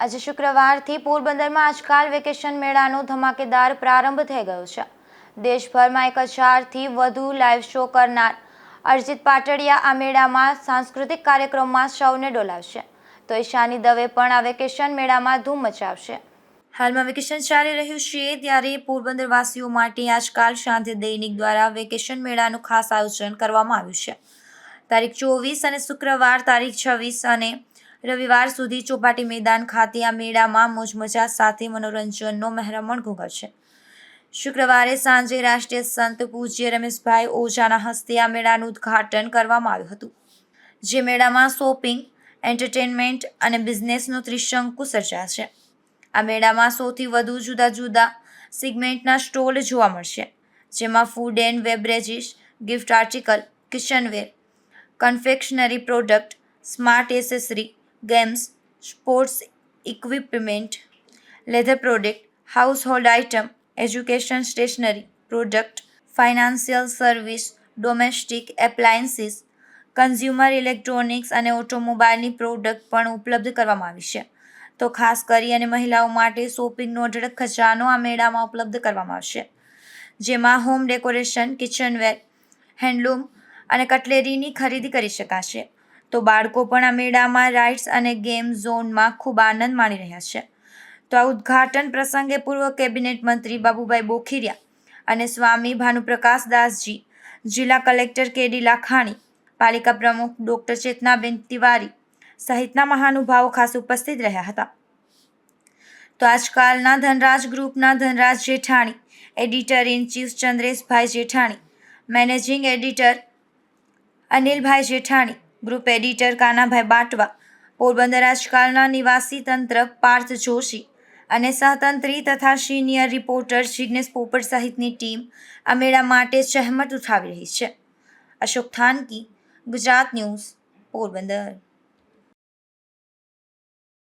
આજે શુક્રવારથી પોરબંદરમાં આજકાલ વેકેશન મેળાનો ધમાકેદાર પ્રારંભ થઈ ગયો છે. દેશભરમાં એક હજારથી વધુ લાઈવ શો કરનાર અર્જિત પાટડિયા આ મેળામાં સાંસ્કૃતિક કાર્યક્રમમાં સૌને ડોલાવશે. તો ઈશાની દવે પણ આ વેકેશન મેળામાં ધૂમ મચાવશે. હાલમાં વેકેશન ચાલી રહ્યું છે ત્યારે પોરબંદરવાસીઓ માટે આજકાલ શાંતિ દૈનિક દ્વારા વેકેશન મેળાનું ખાસ આયોજન કરવામાં આવ્યું છે. તારીખ ચોવીસ અને શુક્રવાર તારીખ છવ્વીસ અને રવિવાર સુધી ચોપાટી મેદાન ખાતે આ મેળામાં મોજમજા સાથે મનોરંજનનો મહેરમણ ઘૂંઘશે. શુક્રવારે સાંજે રાષ્ટ્રીય સંત પૂજ્ય રમેશભાઈ ઓઝાના હસ્તે આ મેળાનું ઉદ્ઘાટન કરવામાં આવ્યું હતું, જે મેળામાં શોપિંગ, એન્ટરટેનમેન્ટ અને બિઝનેસનો ત્રિશંકુ સર્જાશે. આ મેળામાં સૌથી વધુ જુદા જુદા સિગમેન્ટના સ્ટોલ જોવા મળશે, જેમાં food and beverages gift article, kitchenware, confectionery product, smart accessory games sports equipment leather product household item education stationery product financial service domestic appliances consumer electronics અને ઓટોમોબાઈલની પ્રોડક્ટ પણ ઉપલબ્ધ કરવામાં આવી છે. તો ખાસ કરી અને મહિલાઓ માટે શોપિંગનો અઢળક ખજાનો આ મેળામાં ઉપલબ્ધ કરવામાં આવશે. જેમાં હોમ ડેકોરેશન કિચનવેર હેન્ડલૂમ અને કટલેરીની ખરીદી કરી શકાશે. તો બાળકો પણ આ મેળામાં રાઇડ્સ અને ગેમ ઝોનમાં ખૂબ આનંદ માણી રહ્યા છે. તો આ ઉદ્ઘાટન પ્રસંગે પૂર્વ કેબિનેટ મંત્રી બાબુભાઈ બોખીરિયા અને સ્વામી ભાનુપ્રકાશ દાસજી, જિલ્લા કલેક્ટર કેડી લાખાણી, પાલિકા પ્રમુખ ડૉક્ટર ચેતનાબેન તિવારી સહિતના મહાનુભાવો ખાસ ઉપસ્થિત રહ્યા હતા. તો આજકાલના ધનરાજ ગ્રુપના ધનરાજ જેઠાણી, એડિટર ઇન ચીફ ચંદ્રેશભાઈ જેઠાણી managing editor Anilbhai Jethani group editor Kanabhai Batwa, Porbandar આજકાલના નિવાસી તંત્ર પાર્થ જોશી અને સહતંત્રી તથા સિનિયર રિપોર્ટર જિજ્ઞેશ પોપટ સહિતની ટીમ આ મેળા માટે જહેમત ઉઠાવી રહી છે. અશોક થાનકી, ગુજરાત ન્યૂઝ, પોરબંદર.